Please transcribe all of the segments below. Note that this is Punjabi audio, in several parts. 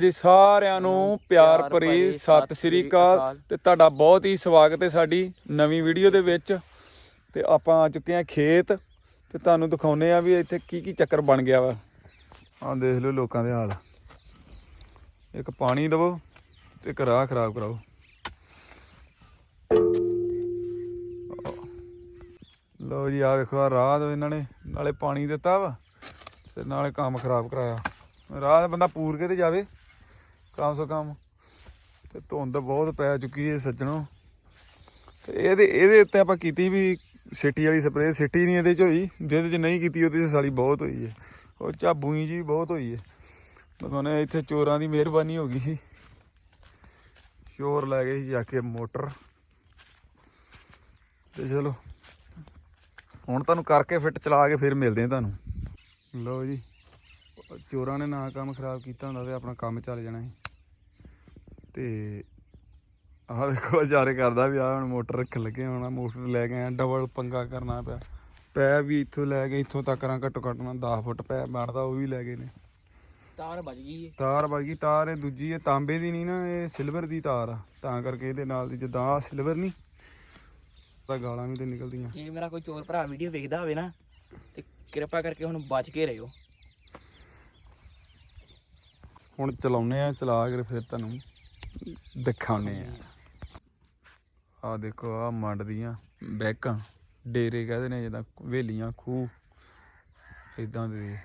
ਜੀ ਸਾਰਿਆਂ ਨੂੰ ਪਿਆਰ ਭਰੀ ਸਤਿ ਸ੍ਰੀ ਅਕਾਲ ਤੇ ਤੁਹਾਡਾ ਬਹੁਤ ਹੀ ਸਵਾਗਤ ਹੈ ਸਾਡੀ ਨਵੀਂ ਵੀਡੀਓ ਦੇ ਵਿੱਚ। ਤੇ ਆਪਾਂ ਆ ਚੁੱਕੇ ਹਾਂ ਖੇਤ ਤੇ ਤੁਹਾਨੂੰ ਦਿਖਾਉਨੇ ਆ ਵੀ ਇੱਥੇ ਕੀ ਕੀ ਚੱਕਰ ਬਣ ਗਿਆ ਵਾ। ਆਹ ਦੇਖ ਲਓ ਲੋਕਾਂ ਦੇ ਹਾਲ। ਇੱਕ ਪਾਣੀ ਦਵੋ ਤੇ ਇੱਕ ਰਾਹ ਖਰਾਬ ਕਰਾਓ। ਲਓ ਜੀ ਆ ਵੇਖੋ ਆ ਰਾਹ ਦੋ ਇਹਨਾਂ ਨੇ। ਨਾਲੇ ਪਾਣੀ ਦਿੱਤਾ ਵਾ ਤੇ ਨਾਲੇ ਕੰਮ ਖਰਾਬ ਕਰਾਇਆ। ਰਾਹ ਦਾ ਬੰਦਾ ਪੂਰ ਕੇ ਤੇ ਜਾਵੇ। ਕਮ ਸੋ ਕਮ ਤੇ ਧੁੰਦ ਬਹੁਤ ਪੈ ਚੁੱਕੀ ਹੈ ਸੱਜਣੋ। ਤੇ ਇਹਦੇ ਇਹਦੇ ਉੱਤੇ ਆਪਾਂ ਕੀਤੀ ਵੀ ਸਿਟੀ ਵਾਲੀ ਸਪਰੇਅ, ਸਿਟੀ ਨਹੀਂ ਇਹਦੇ ਚ ਹੋਈ। ਜਿਹਦੇ ਚ ਨਹੀਂ ਕੀਤੀ, ਉਹਦੇ ਚ ਸਾਲੀ ਬਹੁਤ ਹੋਈ ਹੈ। ਉਹ ਝਾਬੂਈ ਜੀ ਬਹੁਤ ਹੋਈ ਹੈ। ਮਗੋਨੇ ਇੱਥੇ ਚੋਰਾਂ ਦੀ ਮਿਹਰਬਾਨੀ ਹੋ ਗਈ ਸੀ। ਚੋਰ ਲੈ ਗਏ ਸੀ ਜਾ ਕੇ ਮੋਟਰ। ਤੇ ਚਲੋ, ਹੁਣ ਤੁਹਾਨੂੰ ਕਰਕੇ ਫਿੱਟ ਚਲਾ ਕੇ ਫਿਰ ਮਿਲਦੇ ਆ ਤੁਹਾਨੂੰ। ਲਓ ਜੀ। ਚੋਰਾਂ ਨੇ ਨਾ ਕੰਮ ਖਰਾਬ ਕੀਤਾ ਹੁੰਦਾ ਤੇ ਆਪਣਾ ਕੰਮ ਚੱਲ ਜਾਣਾ ਸੀ। ਤੇ ਆਹ ਦੇਖੋ ਵਿਚਾਰੇ ਕਰਦਾ ਵੀ ਆ ਹੁਣ ਮੋਟਰ ਰੱਖਣ ਲੱਗੇ ਹੁਣ ਮੋਟਰ ਲੈ ਕੇ ਆ ਡਬਲ ਪੰਗਾ ਕਰਨਾ ਪਿਆ। ਪੈ ਵੀ ਇੱਥੋਂ ਲੈ ਕੇ ਇੱਥੋਂ ਤੱਕ ਰਾਂ ਘੱਟੋ ਘੱਟ ਨਾ 10 ਫੁੱਟ ਪੈ ਬਣਦਾ ਉਹ ਵੀ ਲੈ ਗਏ ਨੇ। ਤਾਰ ਵੱਜ ਗਈ ਏ। ਤਾਰ ਬਾਗੀ ਤਾਰ ਇਹ ਦੂਜੀ ਇਹ ਤਾਂਬੇ ਦੀ ਨਹੀਂ ਨਾ ਇਹ ਸਿਲਵਰ ਦੀ ਤਾਰ ਆ। ਤਾਂ ਕਰਕੇ ਇਹਦੇ ਨਾਲ ਦੀ ਜਿੱਦਾਂ ਆ ਸਿਲਵਰ ਨਹੀਂ ਤਾਂ ਗਾਲਾਂ ਵੀ ਤੇ ਨਿਕਲਦੀਆਂ। ਜੇ ਮੇਰਾ ਕੋਈ ਚੋਰ ਭਰਾ ਵੀਡੀਓ ਵੇਖਦਾ ਹੋਵੇ ਨਾ ਤੇ ਕਿਰਪਾ ਕਰਕੇ ਹੁਣ ਬਚ ਕੇ ਰਹਿਓ ਹੁਣ ਚਲਾਉਨੇ ਆ, ਚਲਾ ਕੇ ਫਿਰ ਤੁਹਾਨੂੰ ਦਿਖਾਉਨੇ ਆ। ਆ ਦੇਖੋ, ਆ ਮੰਡ ਦੀਆਂ ਬੈਕਾਂ। ਡੇਰੇ ਕਹਦੇ ਨੇ ਜਿੱਦਾਂ ਵੇਲੀਆਂ ਖੂਹ ਇਦਾਂ ਦੇ।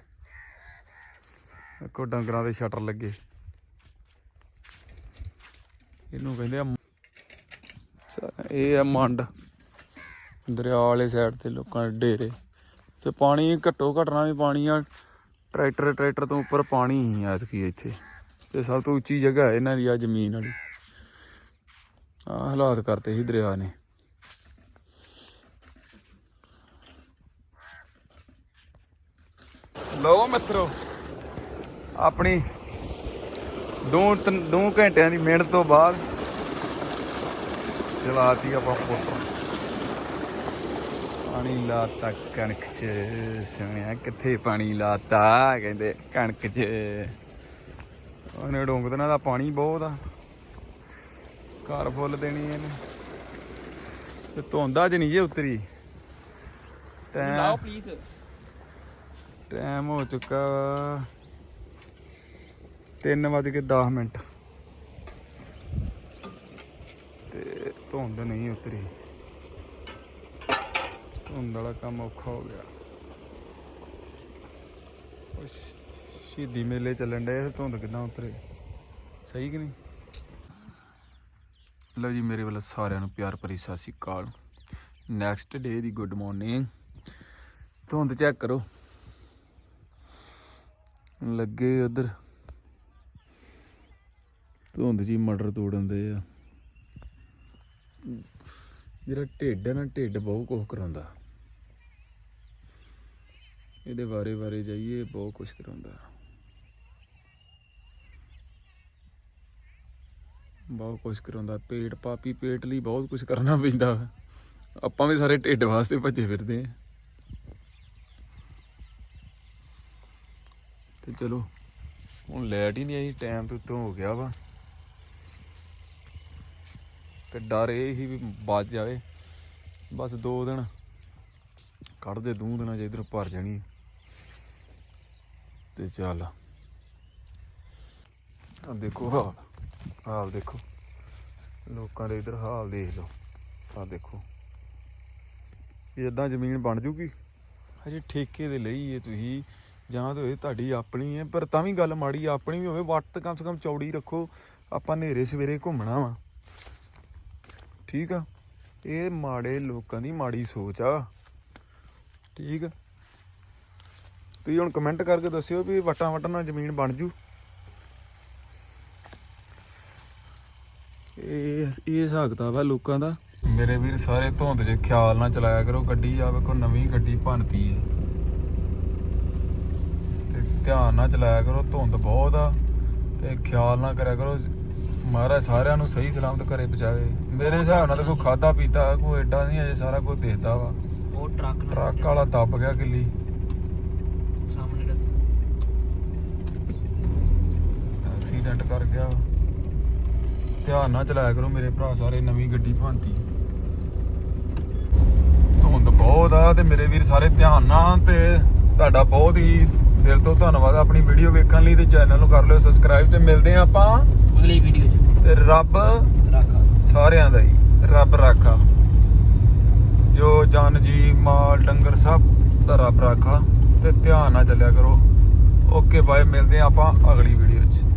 ਦੇਖੋ, ਡੰਗਰਾਂ ਦੇ ਸ਼ਟਰ ਲੱਗੇ। ਇਹਨੂੰ ਕਹਿੰਦੇ ਆ ਇਹ ਆ ਮੰਡ। ਦਰਿਆ ਵਾਲੇ ਸਾਈਡ ਤੇ ਲੋਕਾਂ ਦੇ ਡੇਰੇ। ਤੇ ਪਾਣੀ ਘੱਟੋ ਘਟਣਾ ਵੀ ਪਾਣੀ ਆ ਟਰੈਕਟਰ ਟਰੈਕਟਰ ਤੋਂ ਉੱਪਰ ਪਾਣੀ ਹੀ ਆ ਐਤਕੀ ਇੱਥੇ। ਤੇ ਸਭ ਤੋਂ ਉੱਚੀ ਜਗ੍ਹਾ ਹੈ ਇਹਨਾਂ ਦੀ ਆ ਜ਼ਮੀਨ ਵਾਲੀ। ਆ ਹਾਲਾਤ ਕਰਤੇ ਸੀ ਦਰਿਆ ਨੇ। ਲਓ ਮਿੱਤਰੋ, ਆਪਣੀ ਦੋ ਤਿੰਨ- ਦੋ ਘੰਟਿਆਂ ਦੀ ਮਿਹਨਤ ਤੋਂ ਬਾਅਦ ਚਲਾਤੀ ਆਪਾਂ ਫੋਟੋ। ਪਾਣੀ ਲਾਤਾ ਕਣਕ 'ਚ। ਸੁਣਿਆ ਕਿੱਥੇ ਪਾਣੀ ਲਾਤਾ ਕਹਿੰਦੇ ਕਣਕ 'ਚ। ਉਹਨੇ ਡੋਂਗਦਨਾ ਦਾ ਪਾਣੀ ਬਹੁਤ ਆ। ਘਰ ਫੁੱਲ ਦੇਣੀ ਇਹਨੇ। ਤੇ ਧੁੰਦਾ ਚ ਨਹੀਂ ਜੇ ਉਤਰੀ। ਲਾਓ ਟਾਈਮ ਪਲੀਜ਼ ਟਾਈਮ ਹੋ ਚੁੱਕਾ ਵਾ। 3:10 ਮਿੰਟ। ਤੇ ਧੁੰਦ ਨਹੀਂ ਉਤਰੀ। ਧੁੰਦ ਵਾਲਾ ਕੰਮ ਔਖਾ ਹੋ ਗਿਆ। ਉਹ ਸ਼ਹੀਦੀ ਮੇਲੇ ਚੱਲਣ ਡਏ ਧੁੰਦ ਕਿਦਾਂ ਉਤਰੇ? ਸਹੀ ਕਿ ਨਹੀਂ? ਲਓ ਜੀ, ਮੇਰੇ ਵੱਲੋਂ ਸਾਰਿਆਂ ਨੂੰ ਪਿਆਰ ਭਰੀ ਸਤਿ ਸ਼੍ਰੀ ਅਕਾਲ। ਨੈਕਸਟ ਡੇ ਦੀ ਗੁੱਡ ਮਾਰਨਿੰਗ ਧੁੰਦ ਚੈੱਕ ਕਰੋ। ਲੱਗੇ ਉਧਰ। ਧੁੰਦ ਜੀ ਮਟਰ ਤੋੜਨ ਦੇ ਆ। ਜਿਹੜਾ ਢਿੱਡ ਹੈ ਨਾ, ਢਿੱਡ ਬਹੁਤ ਕੁਝ ਕਰਾਉਂਦਾ। ਇਹਦੇ ਬਾਰੇ ਬਾਰੇ ਜਾਈਏ, ਬਹੁਤ ਕੁਝ ਕਰਾਉਂਦਾ। ਬਹੁਤ ਕੁਝ ਕਰਾਉਂਦਾ। ਪੇਟ, ਪਾਪੀ ਪੇਟ ਲਈ ਬਹੁਤ ਕੁਝ ਕਰਨਾ ਪੈਂਦਾ। ਵਾ। ਆਪਾਂ ਵੀ ਸਾਰੇ ਢਿੱਡ ਵਾਸਤੇ ਭੱਜੇ ਫਿਰਦੇ ਆ। ਤੇ ਚਲੋ, ਹੁਣ ਲੈਟ ਹੀ ਨਹੀਂ ਆਈ, ਟਾਈਮ ਤੋਂ ਉੱਤੋਂ ਹੋ ਗਿਆ ਵਾ। ਤੇ ਡਰ ਇਹ ਹੀ ਵੀ ਬਚ ਜਾਵੇ। ਬਸ ਦੋ ਦਿਨ ਕੱਢ ਦੇ ਦੂੰ ਦਿਨਾਂ ਚ ਇਧਰ ਭਰ ਜਾਣੀ ਤੇ ਚੱਲ। ਆ ਦੇਖੋ ਹਾਲ ਹਾਲ ਦੇਖੋ। ਲੋਕਾਂ ਦੇ ਇਧਰ ਹਾਲ ਦੇਖ ਲਓ। ਆ ਦੇਖੋ। ਇਹ ਇਦਾਂ ਜ਼ਮੀਨ ਬਣ ਜੂਗੀ? ਹਜੇ ਠੇਕੇ ਦੇ ਲਈ ਏ ਤੁਸੀਂ। ਜਾਂ ਤਾਂ ਤੁਹਾਡੀ ਆਪਣੀ ਹੈ ਪਰ ਤਾਂ ਵੀ ਗੱਲ ਮਾੜੀ ਆਪਣੀ ਵੀ ਹੋਵੇ। ਵੱਟ ਕਮ ਸੇ ਕਮ ਚੌੜੀ ਰੱਖੋ। ਆਪਾਂ ਨੇਰੇ ਸਵੇਰੇ ਘੁੰਮਣਾ ਵਾ। ਠੀਕ ਆ? ਇਹ ਮਾੜੇ ਲੋਕਾਂ ਦੀ ਮਾੜੀ ਸੋਚ ਆ। ਠੀਕ ਆ? ਤੁਸੀਂ ਹੁਣ ਕਮੈਂਟ ਕਰਕੇ ਦੱਸਿਓ ਵੀ ਵਟਾਂ ਵਟਾਂ ਨਾਲ ਜ਼ਮੀਨ ਬਣ ਜੂ। ਇਹ ਇਹ ਹਿਸਾਬ ਕਿਤਾਬ ਆ ਲੋਕਾਂ ਦਾ। ਮੇਰੇ ਵੀਰ ਸਾਰੇ ਧੁੰਦ 'ਚ ਖਿਆਲ ਨਾਲ ਚਲਾਇਆ ਕਰੋ ਗੱਡੀ ਆ ਵੇਖੋ ਨਵੀਂ ਗੱਡੀ ਭੰਨਤੀ ਹੈ ਤੇ ਧਿਆਨ ਨਾਲ ਚਲਾਇਆ ਕਰੋ ਧੁੰਦ ਬਹੁਤ ਆ ਤੇ ਖਿਆਲ ਨਾਲ ਕਰਿਆ ਕਰੋ ਮਹਾਰਾਜ ਸਾਰਿਆਂ ਨੂੰ ਸਹੀ ਸਲਾਮਤ ਘਰੇ ਪਹੁੰਚਾਵੇ। ਮੇਰੇ ਹਿਸਾਬ ਨਾਲ ਤਾਂ ਕੋਈ ਖਾਦਾ ਪੀਤਾ ਕੋਈ ਐਡਾ ਨਹੀਂ ਅਜੇ ਸਾਰਾ ਕੁਝ ਦੇਖਦਾ ਵਾ। ਉਹ ਟਰੱਕ ਨਾਲ ਟਰੱਕ ਵਾਲਾ ਦੱਬ ਗਿਆ ਕਿੱਲੀ ਸਾਹਮਣੇ ਐਕਸੀਡੈਂਟ ਐਕਸੀਡੈਂਟ ਕਰ ਗਿਆ। ਧਿਆਨ ਨਾਲ ਚਲਾਇਆ ਕਰੋ ਮੇਰੇ ਭਰਾ ਸਾਰੇ ਨਵੀਂ ਗੱਡੀ ਭਾਂਤੀ। ਧੁੰਦ ਬਹੁਤ ਆ ਤੇ ਮੇਰੇ ਵੀਰ ਸਾਰੇ ਧਿਆਨ ਨਾਲ ਤੇ ਤੁਹਾਡਾ ਬਹੁਤ ਹੀ ਦਿਲ ਤੋਂ ਧੰਨਵਾਦ। ਆਪਣੀ ਵੀਡੀਓ ਵੇਖਣ ਲਈ ਤੇ ਚੈਨਲ ਨੂੰ ਕਰ ਲਿਓ ਸਬਸਕ੍ਰਾਈਬ ਤੇ ਮਿਲਦੇ ਆ ਆਪਾਂ। ਅਗਲੀ ਵੀਡੀਓ 'ਚ। ਤੇ ਰੱਬ ਰੱਖਾ। ਸਾਰਿਆਂ ਦਾ ਹੀ। ਰੱਬ ਰਾਖਾ। ਜੋ ਜਨ ਜੀ ਮਾਲ ਡੰਗਰ ਸਭ ਦਾ ਰੱਬ ਰਾਖਾ। ਤੇ ਧਿਆਨ ਨਾਲ ਚੱਲਿਆ ਕਰੋ। ਓਕੇ ਬਾਏ ਮਿਲਦੇ ਆ ਆਪਾਂ ਅਗਲੀ ਵੀਡੀਓ 'ਚ।